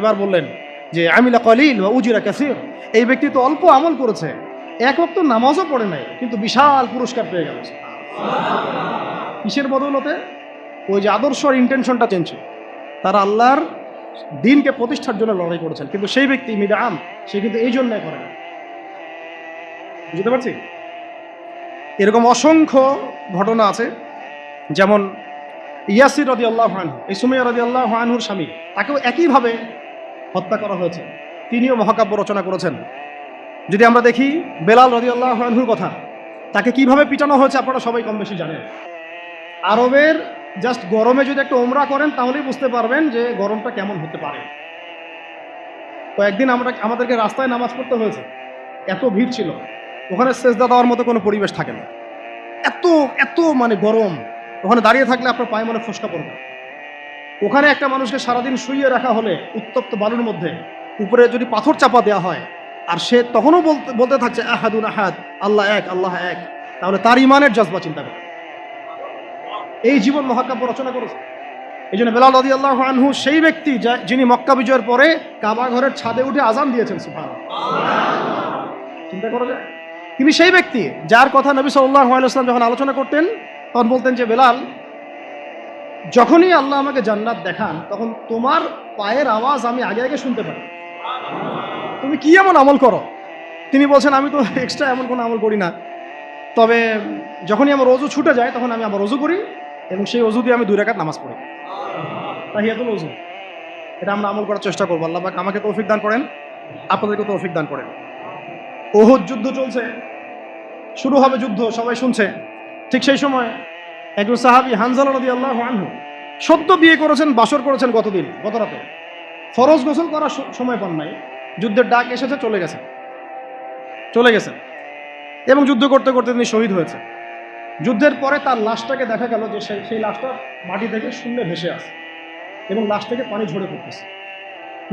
এবার বললেন যে, আমিলা কলিল বা উজিরা কাসির। এই ব্যক্তি তো অল্প আমল করেছে, এক ওয়াক্ত নামাজও পড়ে নাই, কিন্তু বিশাল পুরস্কার পেয়ে গেল। কিসের বদৌলতে? ওই যে আদর্শ আর ইন্টেনশনটা চেঞ্জ তারা আল্লাহর দিনকে প্রতিষ্ঠার জন্য লড়াই করেছেন, কিন্তু সেই ব্যক্তি মিদাম সে কিন্তু এই জন্য করে না। বুঝতে পারছি? এরকম অসংখ্য ঘটনা আছে, যেমন ইয়াসির রদি আল্লাহ আনহু, এই সুমিয়া রদি আল্লাহ আনহুর স্বামী, তাকেও একইভাবে হত্যা করা হয়েছে। তিনিও মহাকাব্য রচনা করেছেন। যদি আমরা দেখি বেলাল রদি আল্লাহ আনহুর কথা, তাকে কীভাবে পিটানো হয়েছে আপনারা সবাই কম বেশি জানেন। আরবের জাস্ট গরমে যদি একটা ওমরা করেন, তাহলেই বুঝতে পারবেন যে গরমটা কেমন হতে পারে। কয়েকদিন আমরা আমাদেরকে রাস্তায় নামাজ পড়তে হয়েছে। এত ভিড় ছিল। ওখানে সেজদা দেওয়ার মতো কোনো পরিবেশ থাকে না। এত এত মানে গরম। ওখানে দাঁড়িয়ে থাকলে আপনার পায়ে মনে ফসকা পড়বে। ওখানে একটা মানুষকে সারাদিন শুইয়ে রাখা হলে উত্তপ্ত বালুর মধ্যে উপরে যদি পাথর চাপা দেওয়া হয়, আর সে তখনও বলতে বলতে থাকছে, আহাদুন আহাদ, আল্লাহ এক আল্লাহ এক, তাহলে তার ইমানের জজবা চিন্তা করে। এই জীবন মহাকাব্য রচনা করেছে। এই জন্য বেলাল রদি আল্লাহ আনহু সেই ব্যক্তি যিনি মক্কা বিজয়ের পরে কাবা ঘরের ছাদে উঠে আজান দিয়েছেন সুফান চিন্তা করা যায়? তিনি সেই ব্যক্তি যার কথা নবী সাল্লাহ আলাইসলাম যখন আলোচনা করতেন তখন বলতেন যে, বেলাল, যখনই আল্লাহ আমাকে জান্নাত দেখান, তখন তোমার পায়ের আওয়াজ আমি আগে আগে শুনতে পারি। তুমি কি এমন আমল করো? তিনি বলছেন, আমি তো এক্সট্রা এমন কোনো আমল করি না। তবে যখনই আমার অজু ছুটে যায়, তখন আমি আবার রজু করি এবং সেই অজু দিয়ে আমি দুই রাকাত নামাজ পড়ি। তাহিয়াতুল অজু। এটা আমরা আমল করার চেষ্টা করব। আল্লাহ আমাকে তৌফিক দান করেন আপনাদেরকে তৌফিক দান করেন। ওহুদ যুদ্ধ চলছে। শুরু হবে যুদ্ধ, সবাই শুনছে। ঠিক সেই সময় একজন সাহাবি হানজালা নদী আল্লাহ আনহু সদ্য বিয়ে করেছেন, বাসর করেছেন গতদিন গত রাতে ফরজ গোসল করার সময় পান নাই। যুদ্ধের ডাক এসেছে, চলে গেছে চলে গেছেন। এবং যুদ্ধ করতে করতে তিনি শহীদ হয়েছে যুদ্ধের পরে তার লাশটাকে দেখা গেল যে সেই সেই লাশটা মাটি থেকে শূন্যে ভেসে আসে এবং লাশ থেকে পানি ঝরে পড়তেছে।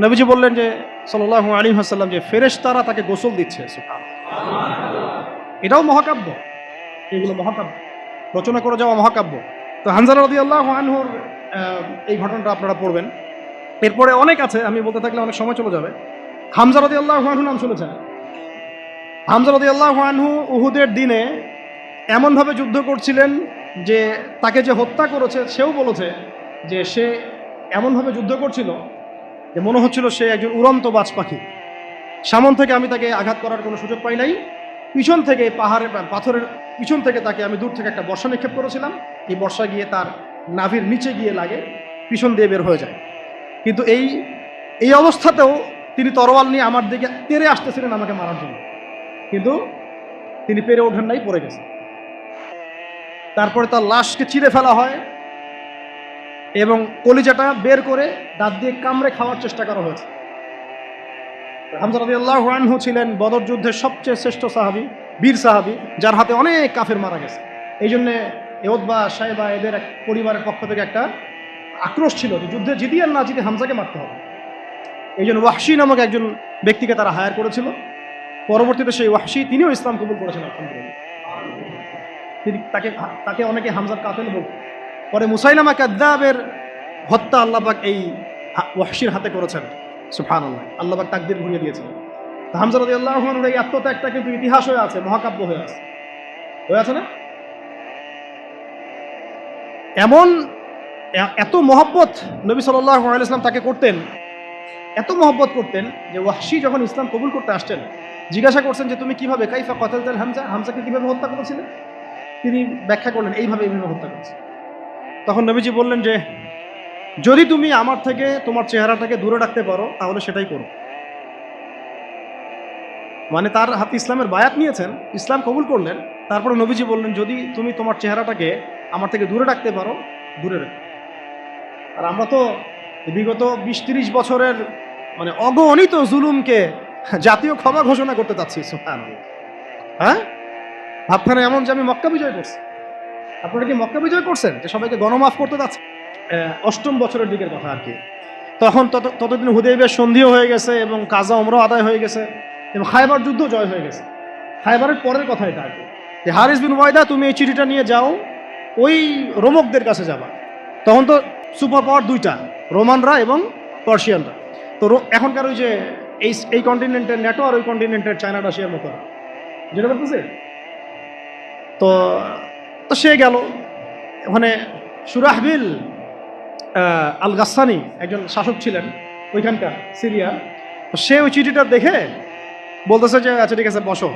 নবীজি বললেন যে সাল্লাহ আলী হাসাল্লাম যে ফেরেশ তারা তাকে গোসল দিচ্ছে এটাও মহাকাব্য। এগুলো মহাকাব্য। রচনা করে যাওয়া মহাকাব্য। তো হানজালা রদি আল্লাহ আনহুর এই ঘটনাটা আপনারা পড়বেন। এরপরে অনেক আছে, আমি বলতে থাকলে অনেক সময় চলে যাবে। হামজা রদি আল্লাহ আনহু নাম শুনেছেন? হামজা রদি আল্লাহ আনহু উহুদের দিনে এমনভাবে যুদ্ধ করছিলেন যে তাকে যে হত্যা করেছে, সেও বলেছে যে সে এমনভাবে যুদ্ধ করছিল যে মনে হচ্ছিল সে একজন উড়ন্ত বাজ পাখি। সামন থেকে আমি তাকে আঘাত করার কোনো সুযোগ পাই নাই। পিছন থেকে পাহাড়ের, পাথরের পিছন থেকে তাকে আমি দূর থেকে একটা বর্ষা নিক্ষেপ করেছিলাম। এই বর্ষা গিয়ে তার নাভির নিচে গিয়ে লাগে, পিছন দিয়ে বের হয়ে যায়। কিন্তু এই এই অবস্থাতেও তিনি তরোয়াল নিয়ে আমার দিকে তেরে আসতেছিলেন আমাকে মারার জন্য। কিন্তু তিনি পেরে ওঠেন নাই, পড়ে গেছে। তারপরে তার লাশকে চিরে ফেলা হয় এবং কলিজাটা বের করে দাঁত দিয়ে কামড়ে খাওয়ার চেষ্টা করা হয়েছে। হামজা রাদিয়াল্লাহু আনহু ছিলেন বদর যুদ্ধের সবচেয়ে শ্রেষ্ঠ সাহাবী। বীর সাহাবী, যার হাতে অনেক কাফের মারা গেছে। এই জন্যে এওদবা সাহেবা এদের এক পরিবারের পক্ষ থেকে একটা আক্রোশ ছিল যে যুদ্ধে জিতি আর না জিতে হামজাকে মারতে হবে। এই জন্য ওয়াহশি নামক একজন ব্যক্তিকে তারা হায়ার করেছিল। পরবর্তীতে সেই ওয়াহশি তিনিও ইসলাম কবুল করেছেন, আলহামদুলিল্লাহ। তিনি তাকে তাকে অনেকে হামজার কাতেল বলত পরে মুসাইলামা কাদ্দাবের হত্যা আল্লাহবাক এই ওয়াহশির হাতে করেছেন। সুফান আল্লাহ আল্লাহবাক তাকদির ঘুরিয়ে দিয়েছেন। তো হামজা রদি আল্লাহ এই আত্মত্যাগটা কিন্তু ইতিহাস হয়ে আছে, মহাকাব্য হয়ে আছে। হয়ে আছে না? এমন এত মহব্বত নবী সাল্লাহ আলাইসলাম তাকে করতেন, এত মহব্বত করতেন যে ওয়াহশি যখন ইসলাম কবুল করতে আসছেন জিজ্ঞাসা করছেন যে, তুমি কীভাবে, কাইফা কতাল হামজা? হামজাকে কীভাবে হত্যা করেছিলে তিনি ব্যাখ্যা করলেন, এইভাবে এইভাবে হত্যা করেছে। তখন নবীজি বললেন যে, যদি তুমি আমার থেকে, তোমার চেহারাটাকে দূরে রাখতে পারো, তাহলে সেটাই করো। মানে তার হাতে ইসলামের বায়াত নিয়েছেন ইসলাম কবুল করলেন তারপরে নবীজি বললেন যদি তুমি তোমার চেহারাটাকে আমার থেকে দূরে রাখতে পারো দূরে রাখো। আর আমরা তো বিগত বিশ তিরিশ বছরের মানে অগণিত জুলুমকে জাতীয় ক্ষমা ঘোষণা করতে চাচ্ছি। হ্যাঁ? ভাবখানে এমন যে আমি মক্কা বিজয় করছি। আপনারা কি মক্কা বিজয় করছেন? যে সবাইকে গণমাফ করতে আহ, অষ্টম বছরের দিকের কথা আর কি। তখন তত ততদিন হুদেবের সন্ধিও হয়ে গেছে এবং কাজা অমরাও আদায় হয়ে গেছে। এবং খাইবার যুদ্ধ জয় হয়ে গেছে। খাইবারের পরের কথা এটা কি। যে হারিস বিন ওয়াইদা, তুমি এই চিঠিটা নিয়ে যাও, ওই রোমকদের কাছে যাবা। তখন তো সুপার পাওয়ার দুইটা, রোমানরা এবং পার্সিয়ানরা। তো এখনকার ওই যে এই এই কন্টিনেন্টের নেটো আর ওই কন্টিনেন্টের চায়না রাশিয়ার মতো যেটা বলতেছে? তো তো সে গেল। ওখানে সুরাহবিল আল গাসানি একজন শাসক ছিলেন, ওইখানকার সিরিয়া তো সে ওই চিঠিটা দেখে বলতেছে যে আচ্ছা ঠিক আছে, বসো।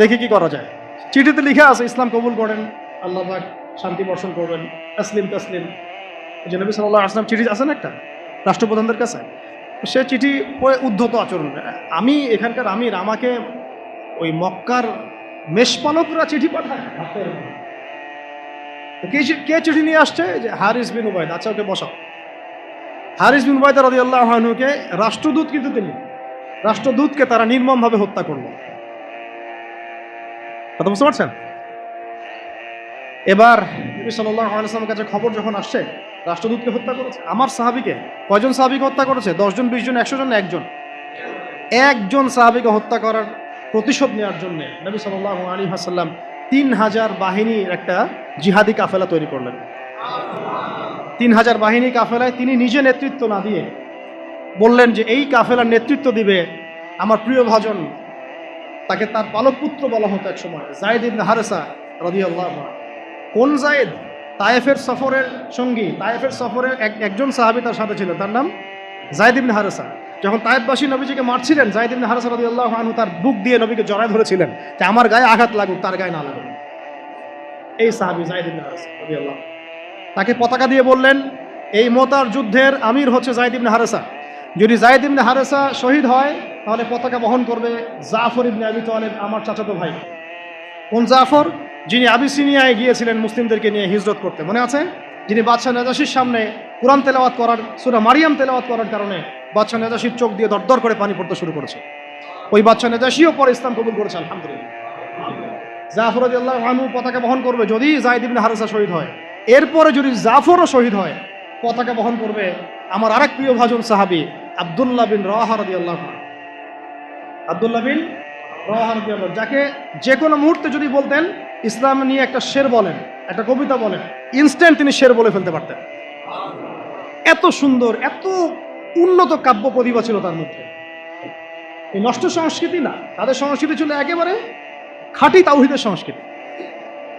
দেখি কি করা যায়। চিঠিতে লিখে আছে, ইসলাম কবুল করেন, আল্লাহ শান্তি বর্ষণ করবেন, তসলিম তসলিম। যে নবী সাল্লাহ আসলাম চিঠি আছে না একটা? রাষ্ট্রপ্রধানদের কাছে? সে চিঠি পড়ে উদ্ধত আচরণ। আমি, এখানকার আমির, আমাকে ওই মক্কার মেষপালকরা চিঠি পাঠায়। কে কে চিঠি নিয়ে আসছে? যে হারিস বিন উবায়দ। আচ্ছা ওকে বসাও। হারিস বিন উবায়দ রাজি আল্লাহ হানুকে রাষ্ট্রদূত কিন্তু তিনি। রাষ্ট্রদূতকে তারা নির্মমভাবে হত্যা করল। কথা বুঝতে পারছেন? এবার নবী কাছে খবর যখন আসছে, রাষ্ট্রদূতকে হত্যা করেছে। আমার সাহাবিকে, কয়জন সাহাবিকে হত্যা করেছে? দশজন বিশ জন একশো জন একজন? একজন সাহাবিকে হত্যা করার প্রতিশোধ নেওয়ার জন্য নবী সাল্লাহ আলী হাসাল্লাম তিন হাজার বাহিনীর একটা জিহাদি কাফেলা তৈরি করলেন। তিন হাজার বাহিনী কাফেলায় তিনি নিজে নেতৃত্ব না দিয়ে বললেন যে এই কাফেলার নেতৃত্ব দিবে আমার প্রিয় ভাজন। তাকে তার পালক পুত্র বলা হতো এক সময়, জায়দ ইবনে হারেসা রাদিয়াল্লাহু আনহু। কোন জায়েদ? তায়েফের সফরের সঙ্গী, তায়েফের সফরের এক একজন সাহাবী তার সাথে ছিল তার নাম জায়দ ইবনে হারেসা। যখন তায়েফবাসী নবীজিকে মারছিলেন, জায়দ ইবনে হারেসা রাদিয়াল্লাহু আনহু তার বুক দিয়ে নবীকে জড়ায় ধরেছিলেন যে আমার গায়ে আঘাত লাগুক, তার গায়ে না লাগুক। এই সাহাবী জায়দ ইবনে হারেসা রাদিয়াল্লাহু আনহু। তাকে পতাকা দিয়ে বললেন, এই মোতার যুদ্ধের আমির হচ্ছে জায়দ ইবনে হারেসা। যদি জায়দ ইবনে হারেসা শহীদ হয়, তাহলে পতাকা বহন করবে জাফর ইবনে আবি তালেব, আমার চাচাতো ভাই। কোন জাফর? যিনি আবিসিনিয়ায় গিয়েছিলেন মুসলিমদেরকে নিয়ে হিজরত করতে। মনে আছে? যিনি বাদশাহ নেজাসির সামনে কোরআন তেলাওয়াত করার, সুরা মারিয়াম তেলাওয়াত করার কারণে বাদশাহ নেজাসির চোখ দিয়ে দরদর করে পানি পড়তে শুরু করেছে। ওই বাদশাহ নেজাসিও পরে ইসলাম কবুল করেছে, আলহামদুলিল্লাহ। জাফর আনু পতাকা বহন করবে যদি জায়দ ইবনে হারেসা শহীদ হয়। এরপরে যদি জাফরও শহীদ হয় পতাকা বহন করবে আমার আরেক প্রিয় ভাজন সাহাবি আবদুল্লাহ বিন রাহা আল্লাহ আবদুল্লাহ বিন রাহা রাদিয়াল্লাহু আনহু, যাকে যে কোনো মুহূর্তে যদি বলতেন ইসলাম নিয়ে একটা শের বলেন একটা কবিতা বলেন ইনস্ট্যান্ট তিনি শের বলে ফেলতে পারতেন। এত সুন্দর এত উন্নত কাব্য প্রতিভা ছিল তার মধ্যে। এই নষ্ট সংস্কৃতি না তাদের সংস্কৃতি ছিল একেবারে খাঁটি তাওহিদের সংস্কৃতি।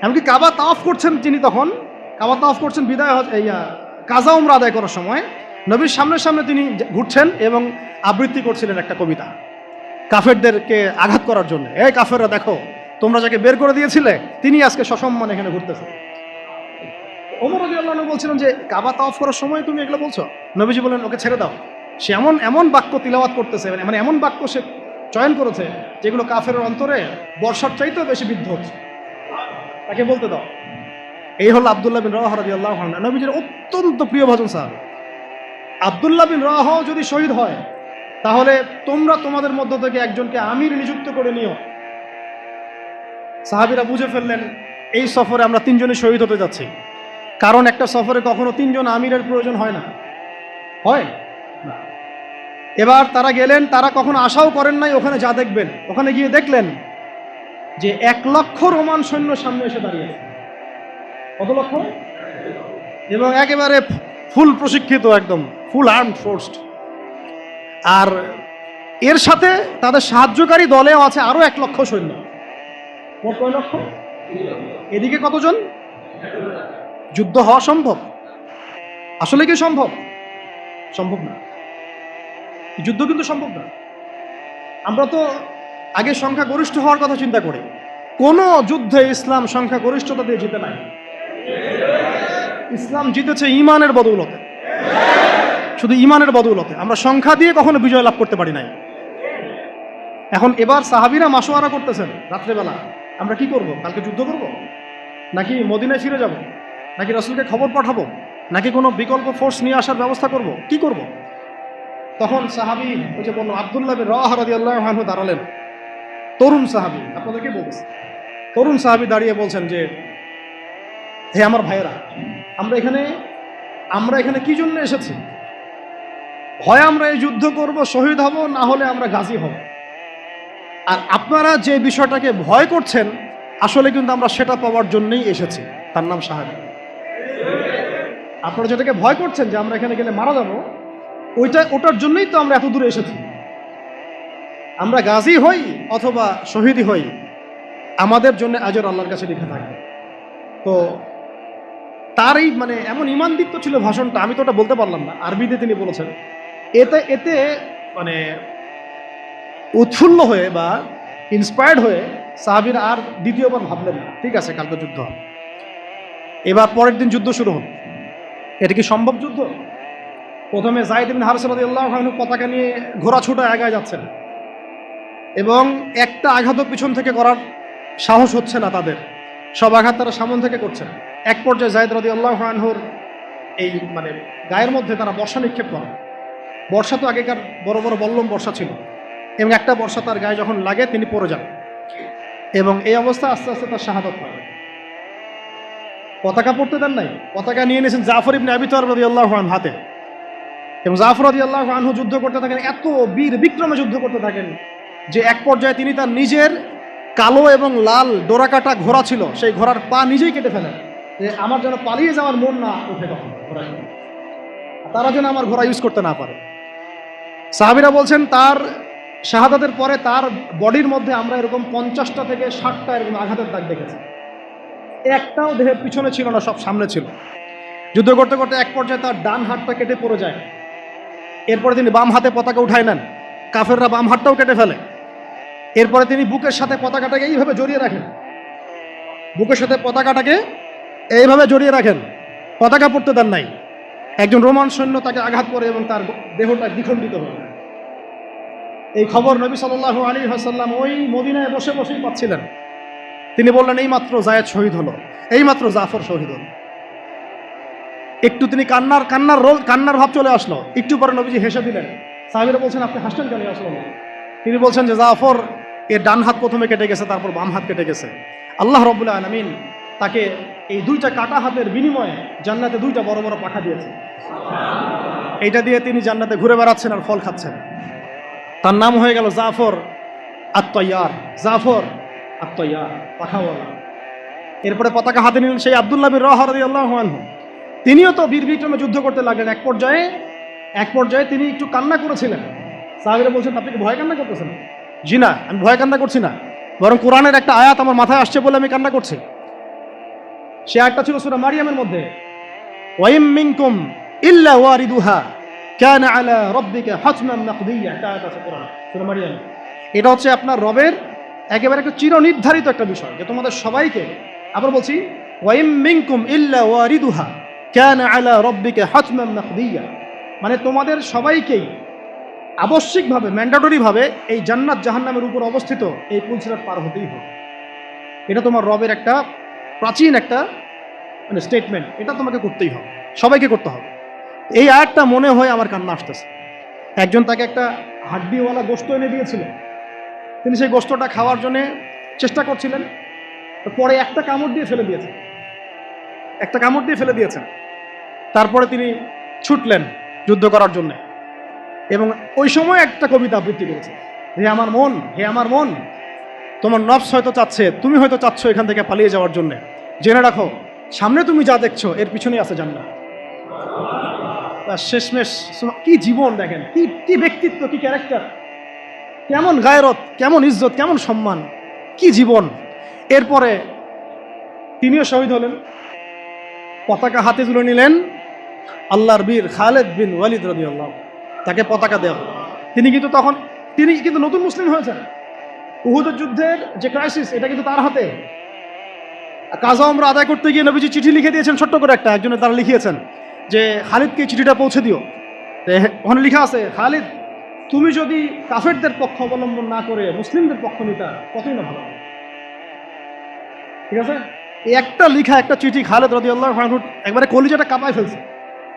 এমনকি কাবা তাওয়াফ করছেন তিনি তখন কাবা তাওয়াফ করছেন বিদায় এই কাজা উমরা আদায় করার সময় নবীর সামনে সামনে তিনি ঘুরছেন এবং আবৃত্তি করছিলেন একটা কবিতা কাফেরদেরকে আঘাত করার জন্য। এই কাফেররা, দেখো, তোমরা যাকে বের করে দিয়েছিলে, তিনি আজকে সসম্মান এখানে ঘুরতেছে। ওমর রাজি আল্লাহ বলছিলেন যে, কাবা তাওয়াফ করার সময় তুমি এগুলো বলছো? নবীজি বলেন ওকে ছেড়ে দাও। সে এমন এমন বাক্য তিলাওয়াত করতেছে মানে এমন বাক্য সে চয়ন করেছে, যেগুলো কাফের অন্তরে বর্ষার চাইতেও বেশি বিদ্ধ হচ্ছে। তাকে বলতে দাও। এই হলো আবদুল্লাহ বিন রাহ রাজি নবীজির অত্যন্ত প্রিয় ভজন সাহাবি। আবদুল্লাহ বিন রাহ যদি শহীদ হয়, তাহলে তোমরা তোমাদের মধ্য থেকে একজনকে আমির নিযুক্ত করে নিও। সাহাবিরা বুঝে ফেললেন, এই সফরে আমরা তিনজনই শহীদ হতে যাচ্ছি। কারণ একটা সফরে কখনো তিনজন আমিরের প্রয়োজন হয় না। হয়। এবার তারা গেলেন, তারা কখনো আশাও করেন নাই, ওখানে যা দেখবেন। ওখানে গিয়ে দেখলেন যে এক লক্ষ রোমান সৈন্য সামনে এসে দাঁড়িয়েছে। কত লক্ষ? এবং একেবারে ফুল প্রশিক্ষিত একদম, ফুল আর্ম ফোর্সড। আর এর সাথে তাদের সাহায্যকারী দলেও আছে আরও এক লক্ষ সৈন্য। মোট কয় লক্ষ? এদিকে কতজন? যুদ্ধ হওয়া সম্ভব? আসলে কি সম্ভব? সম্ভব না। যুদ্ধ কিন্তু সম্ভব না। আমরা তো আগে সংখ্যা গরিষ্ঠ হওয়ার কথা চিন্তা করি। কোন যুদ্ধে ইসলাম সংখ্যা গরিষ্ঠতা দিয়ে জিতে নাই। ইসলাম জিতেছে ইমানের বদৌলতে। শুধু ইমানের বদৌলতে। আমরা সংখ্যা দিয়ে কখনো বিজয় লাভ করতে পারি নাই। এখন এবার সাহাবিরা মাসোয়ারা করতেছেন রাত্রেবেলা। আমরা কি করব? কালকে যুদ্ধ করব? নাকি মদিনায় ফিরে যাব? নাকি রসুলকে খবর পাঠাবো? নাকি কোনো বিকল্প ফোর্স নিয়ে আসার ব্যবস্থা করব? কি করব? তখন সাহাবি ওই যে বলল আবদুল্লাহ বিন রাহ রাদিয়াল্লাহু আনহু দাঁড়ালেন। তরুণ সাহাবি, আপনাদেরকে বলতেছি। তরুণ সাহাবি দাঁড়িয়ে বলছেন যে হে আমার ভাইয়েরা, আমরা এখানে আমরা এখানে কি জন্য এসেছি? হয় আমরা এই যুদ্ধ করব, শহীদ হব, না হলে আমরা গাজী হব। আর আপনারা যে বিষয়টাকে ভয় করছেন, আসলে কিন্তু আমরা সেটা পাওয়ার জন্যই এসেছি। তার নাম সাহাবি আপনারা যেটাকে ভয় করছেন যে আমরা এখানে গেলে মারা যাব, ওইটা, ওটার জন্যই তো আমরা এত দূরে এসেছি। আমরা গাজী হই অথবা শহীদই হই, আমাদের জন্য আজর আল্লাহর কাছে লিখে থাকবে তো তার এই মানে এমন ইমানদীপ্ত ছিল ভাষণটা, আমি তো ওটা বলতে পারলাম না, আরবিতে তিনি বলেছেন। এতে এতে মানে উৎফুল্ল হয়ে বা ইন্সপায়ার্ড হয়ে সাহাবির আর দ্বিতীয়বার ভাবলেন না। ঠিক আছে, কালকে যুদ্ধ হবে। এবার পরের দিন যুদ্ধ শুরু হল এটা কি সম্ভব যুদ্ধ? প্রথমে জাহিদ বিন হারস রাদিয়াল্লাহু পতাকা নিয়ে ঘোড়া ছুটা এগায় যাচ্ছেন। এবং একটা আঘাতও পিছন থেকে করার সাহস হচ্ছে না তাদের। সব আঘাত তারা সামন থেকে করছেন এক পর্যায়ে জাহিদ রাদি আল্লাহ আনহুর এই মানে গায়ের মধ্যে তারা বর্ষা নিক্ষেপ করে। বর্ষা তো আগেকার বড় বড় বল্লম বর্ষা ছিল। এবং একটা বর্ষা তার গায়ে যখন লাগে তিনি পড়ে যান। এবং এই অবস্থা আস্তে আস্তে তার শাহাদত হয়। পতাকা পড়তে দেন নাই। পতাকা নিয়ে নিয়েছেন জাফর ইবনে আবি তর রদি আল্লাহ হাতে। এবং জাফর রদি আল্লাহ আনহু যুদ্ধ করতে থাকেন, এত বীর বিক্রমে যুদ্ধ করতে থাকেন যে এক পর্যায়ে তিনি তার নিজের কালো এবং লাল ডোরাকাটা ঘোড়া ছিল, সেই ঘোড়ার পা নিজেই কেটে ফেলেন। যে আমার যেন পালিয়ে যাওয়ার মন না উঠে তখন ঘোড়ায় তারা যেন আমার ঘোড়া ইউজ করতে না পারে। সাহাবিরা বলছেন, তার শাহাদাতের পরে তার বডির মধ্যে আমরা এরকম পঞ্চাশটা থেকে ষাটটা এরকম আঘাতের দাগ দেখেছি। একটাও দেহের পিছনে ছিল না, সব সামনে ছিল। যুদ্ধ করতে করতে এক পর্যায়ে তার ডান হাতটা কেটে পড়ে যায়। এরপরে তিনি বাম হাতে পতাকা উঠায় নেন। কাফেররা বাম হাতটাও কেটে ফেলে। এরপরে তিনি বুকের সাথে পতাকাটাকে এইভাবে জড়িয়ে রাখেন। বুকের সাথে পতাকাটাকে এইভাবে জড়িয়ে রাখেন। পতাকা পড়তে দেন নাই। একজন রোমান সৈন্য তাকে আঘাত করে এবং তার দেহটা দ্বিখণ্ডিত হল। এই খবর নবী সাল্লাহ আলী হাসাল্লাম ওই মদিনায় বসে বসেই পাচ্ছিলেন। তিনি বললেন, এই মাত্র জায়েদ শহীদ হলো। এই মাত্র জাফর শহীদ হলো। একটু তিনি কান্নার কান্নার রোল, কান্নার ভাব চলে আসলো। একটু পরে নবীজি হেসে দিলেন, সাহেবেরা বলছেন, আপনি হাসতেন কেন আসলো তিনি বলছেন যে, জাফর, এর ডান হাত প্রথমে কেটে গেছে, তারপর বাম হাত কেটে গেছে। আল্লাহ রবুল্লাহ আলমিন তাকে এই দুইটা কাটা হাতের বিনিময়ে জান্নাতে দুইটা বড় বড় পাখা দিয়েছে। এইটা দিয়ে তিনি জান্নাতে ঘুরে বেড়াচ্ছেন আর ফল খাচ্ছেন। তার নাম হয়ে গেল জাফর আত্ময়ার জাফর আত্ময়ার পাখাওয়ালা। এরপরে পতাকা হাতে নিলেন সেই আবদুল্লাহ বিন রহরদি তিনিও তো বীর বিক্রমে যুদ্ধ করতে লাগলেন। এক পর্যায়ে এক পর্যায়ে তিনি একটু কান্না করেছিলেন। সাহাবিরা বলছেন, আপনি কি ভয় কান্না করতেছেন? জি না, আমি ভয় কান্না করছি না। বরং কোরআনের একটা আয়াত আমার মাথায় আসছে বলে আমি কান্না করছি। সে আয়াতটা ছিল সুরা মারিয়ামের মধ্যে। ওয়াইম মিনকুম ইল্লা ওয়ারিদুহা, কানা আলা রাব্বিকা হাতমান মাকদিয়া একটা আয়াত আছে কোরআনে, সূরা মারিয়াম। এটা হচ্ছে আপনার রবের একেবারে একটা চিরনির্ধারিত একটা বিষয়, যে তোমাদের সবাইকে আবার বলছি, ওয়াইম মিনকুম ইল্লা ওয়ারিদুহা, কানা আলা রাব্বিকা হাতমান মাকদিয়া মানে তোমাদের সবাইকেই আবশ্যিকভাবে, ম্যান্ডাটরিভাবে এই জান্নাত জাহান্নামের উপর অবস্থিত এই পুলসিরাত পার হতেই হবে। এটা তোমার রবের একটা প্রাচীন একটা মানে স্টেটমেন্ট এটা তোমাকে করতেই হবে, সবাইকে করতে হবে। এই আয়াতটা মনে হয় আমার কান্না আসতেছে। একজন তাকে একটা হাড্ডিওয়ালা গোস্ত এনে দিয়েছিল। তিনি সেই গোস্তটা খাওয়ার জন্য চেষ্টা করছিলেন, পরে একটা কামড় দিয়ে ফেলে দিয়েছেন। একটা কামড় দিয়ে ফেলে দিয়েছেন। তারপরে তিনি ছুটলেন যুদ্ধ করার জন্যে। এবং ওই সময় একটা কবিতা আবৃত্তি করেছে। হে আমার মন, হে আমার মন, তোমার নফস হয়তো চাচ্ছে, তুমি হয়তো চাচ্ছ এখান থেকে পালিয়ে যাওয়ার জন্য। জেনে রাখো, সামনে তুমি যা দেখছ, এর পিছনেই আছে জান্নাত। শেষমেশ কি জীবন দেখেন, কি কি ব্যক্তিত্ব, কি ক্যারেক্টার কেমন গায়রত, কেমন ইজ্জত, কেমন সম্মান, কি জীবন। এরপরে তিনিও শহীদ হলেন, পতাকা হাতে তুলে নিলেন আল্লাহর বীর খালেদ বিন ওয়ালিদ রদি আল্লাহ তাকে পতাকা দেওয়া। তিনি কিন্তু তখন, তিনি কিন্তু নতুন মুসলিম হয়েছেন। উহুদের যুদ্ধের যে ক্রাইসিস এটা কিন্তু তার হাতে। কাজা আমরা আদায় করতে গিয়ে নবীজি চিঠি লিখে দিয়েছেন ছোট্ট করে একটা, একজনের তারা লিখিয়েছেন যে, খালিদকে চিঠিটা পৌঁছে দিও। ওখানে লেখা আছে, খালিদ, তুমি যদি কাফেরদের পক্ষ অবলম্বন না করে মুসলিমদের পক্ষ নিতা, কতই না ভালো ঠিক আছে? একটা লিখা, একটা চিঠি খালেদ রদি আল্লাহ একবারে কলিজাটা কাঁপায় ফেলছে।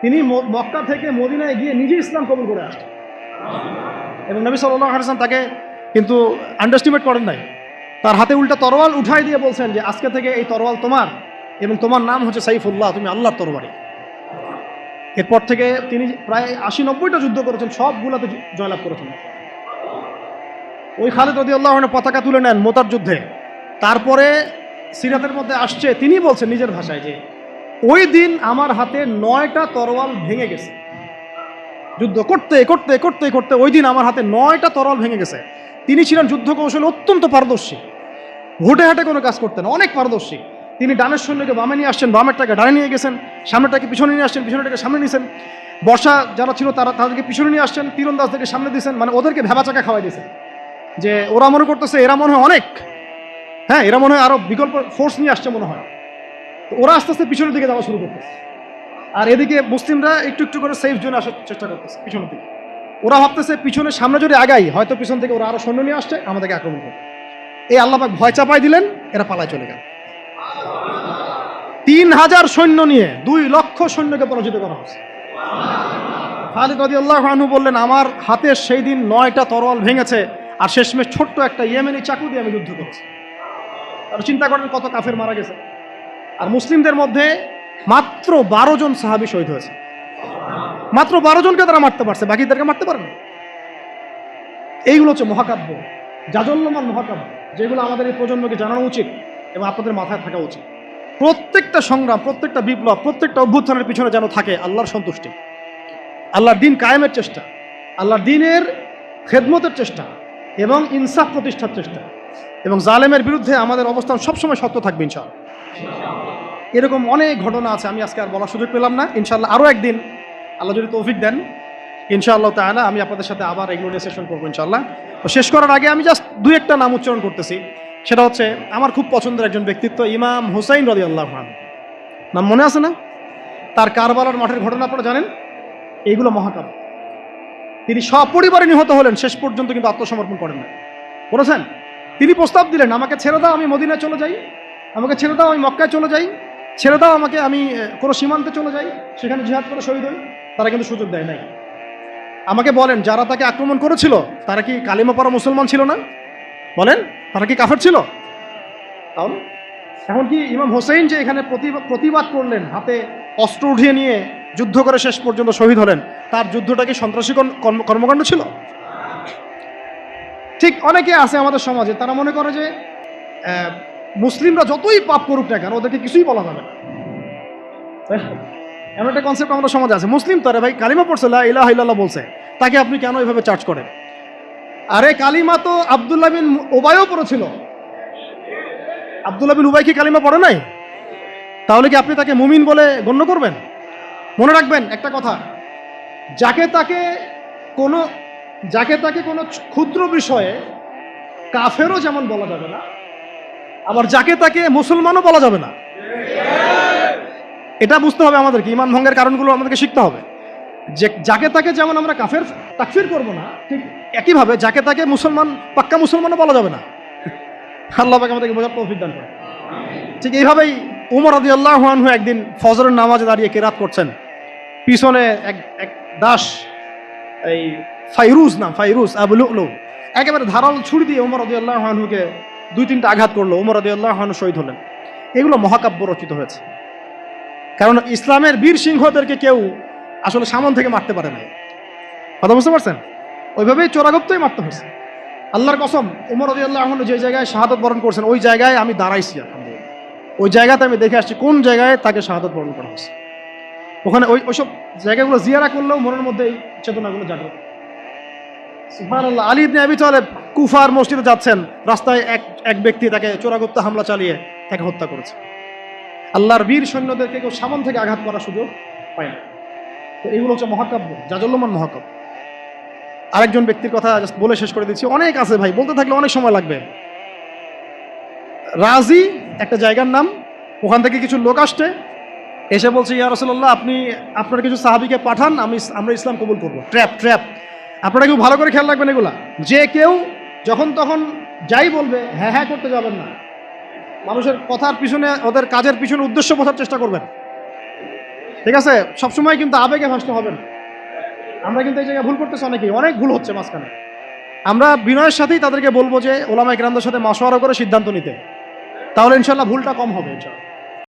তিনি মক্কা থেকে মদিনায় গিয়ে নিজে ইসলাম কবুল করে আসছেন এবং নবী সাল্লাহ হাসান তাকে কিন্তু আন্ডারস্টিমেট করেন নাই। তার হাতে উল্টা তরোয়াল উঠাই দিয়ে বলছেন যে, আজকে থেকে এই তরোয়াল তোমার এবং তোমার নাম হচ্ছে সাইফুল্লাহ, তুমি আল্লাহর তরবারি। এরপর থেকে তিনি প্রায় আশি নব্বইটা যুদ্ধ করেছেন, সবগুলোতে জয়লাভ করেছেন। ওই খালেদ রদি আল্লাহ পতাকা তুলে নেন মোতার যুদ্ধে। তারপরে সিরাতের মধ্যে আসছে, তিনি বলছেন নিজের ভাষায় যে, ওই দিন আমার হাতে নয়টা তরোয়াল ভেঙে গেছে। যুদ্ধ করতে করতে করতে করতে, ওই দিন আমার হাতে নয়টা তরল ভেঙে গেছে। তিনি ছিলেন যুদ্ধ কৌশলে অত্যন্ত পারদর্শী। ঘুটে হাটে কোনো কাজ করতেন অনেক পারদর্শী। তিনি ডানের সৈন্যকে বামে নিয়ে আসছেন বামেরটাকে ডানে নিয়ে গেছেন, সামনেটাকে পিছনে নিয়ে আসছেন, পিছনেটাকে সামনে নিয়েছেন বর্ষা যারা ছিল তারা তাদেরকে পিছনে নিয়ে আসছেন, তীরন্দাজদেরকে সামনে দিয়েছেন মানে ওদেরকে ভেবা চাকা খাওয়াই দিয়েছেন। যে ওরা মনে করতেছে, এরা মনে হয় অনেক। হ্যাঁ এরা মনে হয় আরও বিকল্প ফোর্স নিয়ে আসছে মনে হয়। তো ওরা আস্তে আস্তে পিছনের দিকে যাওয়া শুরু করতেছে। আর এদিকে মুসলিমরা একটু একটু করে সেফ জোনে আসার চেষ্টা করতেছে, পিছনের দিকে। ওরা ভাবতেছে পিছনে সামনে যদি আগাই, হয়তো পিছন থেকে ওরা আরও সৈন্য নিয়ে আসছে, আমাদেরকে আক্রমণ করবে। এই আল্লাপাক ভয় চাপাই দিলেন, এরা পালায় চলে গেল। তিন হাজার সৈন্য নিয়ে দুই লক্ষ সৈন্যকে পরাজিত করা হয়েছে। খালিদ রদি আল্লাহ বললেন, আমার হাতে সেই দিন নয়টা তরোয়াল ভেঙেছে, আর শেষমেশ ছোট্ট একটা ইয়েমেনি চাকু দিয়ে আমি যুদ্ধ করেছি। আর চিন্তা করেন, কত কাফের মারা গেছে। আর মুসলিমদের মধ্যে মাত্র বারো জন সাহাবি শহীদ হয়েছে। মাত্র বারো জনকে তারা মারতে পারছে, বাকিদেরকে মারতে পারেনি এইগুলো হচ্ছে মহাকাব্য জাজল্যমান মহাকাব্য, যেগুলো আমাদের এই প্রজন্মকে জানানো উচিত এবং আপনাদের মাথায় থাকা উচিত। প্রত্যেকটা সংগ্রাম, প্রত্যেকটা বিপ্লব, প্রত্যেকটা অভ্যুত্থানের পিছনে যেন থাকে আল্লাহর সন্তুষ্টি, আল্লাহর দিন কায়েমের চেষ্টা, আল্লাহর দিনের খেদমতের চেষ্টা এবং ইনসাফ প্রতিষ্ঠার চেষ্টা এবং জালেমের বিরুদ্ধে আমাদের অবস্থান সবসময় সত্য থাকবে ইনশাল এরকম অনেক ঘটনা আছে, আমি আজকে আর বলার সুযোগ পেলাম না। ইনশাল্লাহ আরও একদিন আল্লাহ যদি তৌফিক দেন, ইনশাআল্লাহ তাহলে আমি আপনাদের সাথে আবার এগুলো নিয়ে সেশন করব ইনশাল্লাহ তো শেষ করার আগে আমি জাস্ট দুই একটা নাম উচ্চারণ করতেছি। সেটা হচ্ছে, আমার খুব পছন্দের একজন ব্যক্তিত্ব ইমাম হুসাইন রদি আল্লাহ নাম মনে আছে না? তার কারবালার মাঠের ঘটনা আপনারা জানেন? এইগুলো মহাকাব্য। তিনি সপরিবারে নিহত হলেন, শেষ পর্যন্ত কিন্তু আত্মসমর্পণ করেন না বলেছেন? তিনি প্রস্তাব দিলেন, আমাকে ছেড়ে দাও, আমি মদিনায় চলে যাই। আমাকে ছেড়ে দাও, আমি মক্কায় চলে যাই। ছেড়ে দাও আমাকে, আমি কোনো সীমান্তে চলে যাই, সেখানে জিহাদ করে শহীদ হই। তারা কিন্তু সুযোগ দেয় নাই। আমাকে বলেন, যারা তাকে আক্রমণ করেছিল, তারা কি কালিমা পড়া মুসলমান ছিল না? বলেন, তারা কি কাফের ছিল? তাহলে, এখন কি ইমাম হোসেন যে এখানে প্রতিবা- প্রতিবাদ করলেন, হাতে অস্ত্র উঠিয়ে নিয়ে যুদ্ধ করে শেষ পর্যন্ত শহীদ হলেন, তার যুদ্ধটা কি সন্ত্রাসী কর্ম- কর্ম- কর্মকাণ্ড ছিল? ঠিক অনেকে আছে আমাদের সমাজে, তারা মনে করে যে মুসলিমরা যতই পাপ করুক না কেন, ওদেরকে কিছুই বলা যাবে এমন একটা কনসেপ্ট আমাদের সমাজে আছে। মুসলিম তো, আরে ভাই, কালিমা পড়ছে ইলাহা ইল্লাল্লাহ বলছে। তাকে আপনি কেন এভাবে চার্জ করেন? আরে কালিমা তো আবদুল্লাহ বিন ওবায়ও পড়েছিল। আবদুল্লাহ বিন উবাই কি কালিমা পড়ে নাই? তাহলে কি আপনি তাকে মুমিন বলে গণ্য করবেন? মনে রাখবেন একটা কথা। যাকে তাকে কোনো, যাকে তাকে কোনো ক্ষুদ্র বিষয়ে কাফেরও যেমন বলা যাবে না আবার যাকে তাকে মুসলমানও বলা যাবে না। এটা বুঝতে হবে আমাদেরকে, ইমান ভঙ্গের কারণগুলো আমাদেরকে শিখতে হবে। যে যাকে তাকে যেমন আমরা কাফের, তাকফির করব না, ঠিক একইভাবে যাকে তাকে মুসলমান, পাক্কা মুসলমানও বলা যাবে না। আল্লাহ পাক আমাদেরকে বোঝার তৌফিক দান করে ঠিক এইভাবেই উমর আদি আল্লাহ হয়ে একদিন ফজরের নামাজে দাঁড়িয়ে কেরাত করছেন। পিছনে এক এক দাস, এই ফাইরুজ নাম, ফাইরুজ আবুল একেবারে ধারাল ছুরি দিয়ে উমর আদি আল্লাহ হানহুকে দুই তিনটা আঘাত করল উমর আদি আল্লাহ হানু শহীদ হলেন। এগুলো মহাকাব্য রচিত হয়েছে। কারণ ইসলামের বীর সিংহদেরকে কেউ আসলে সামন থেকে মারতে পারে নাই। কথা বুঝতে পারছেন? ওইভাবেই চোরাগপ্তই মারতে হয়েছে। আল্লাহর কসম, উমর আদি আল্লাহ যে জায়গায় শাহাদত বরণ করছেন, ওই জায়গায় আমি দাঁড়াইছি ওই জায়গাতে আমি দেখে আসছি কোন জায়গায় তাকে শাহাদত বরণ করা হয়েছে। ওখানে ওই ওইসব জায়গাগুলো জিয়ারা করলেও মনের মধ্যে এই চেতনাগুলো জাগ্রত। সুবহানাল্লাহ, আলী ইবনে আবি তালেব কুফার মসজিদে যাচ্ছেন। রাস্তায় এক এক ব্যক্তি তাকে চোরাগুপ্ত হামলা চালিয়ে তাকে হত্যা করেছে। আল্লাহর বীর সৈন্যদেরকে কেউ থেকে আঘাত করার সুযোগ পায় না। তো হচ্ছে মহাকাব্য জাজল্যমান মহাকাব্য। আরেকজন ব্যক্তির কথা বলে শেষ করে দিচ্ছি। অনেক আছে ভাই, বলতে থাকলে অনেক সময় লাগবে। রাজি, একটা জায়গার নাম, ওখান থেকে কিছু লোক আসছে। এসে বলছে, ইয়া রসল্লাহ আপনি, আপনার কিছু সাহাবিকে পাঠান, আমি আমরা ইসলাম কবুল করব। ট্র্যাপ ট্র্যাপ আপনারা কেউ ভালো করে খেয়াল রাখবেন এগুলা। যে কেউ যখন তখন যাই বলবে হ্যাঁ হ্যাঁ করতে যাবেন না। মানুষের কথার পিছনে, ওদের কাজের পিছনে উদ্দেশ্য বোঝার চেষ্টা করবেন। ঠিক আছে? সবসময় কিন্তু আবেগে ভাসতে হবে না। আমরা কিন্তু এই জায়গায় ভুল করতেছি অনেকেই। অনেক ভুল হচ্ছে মাঝখানে। আমরা বিনয়ের সাথেই তাদেরকে বলব যে ওলামা ইকরামদের সাথে মাসোয়ারা করে সিদ্ধান্ত নিতে। তাহলে ইনশাল্লাহ ভুলটা কম হবে ইনশাল্লাহ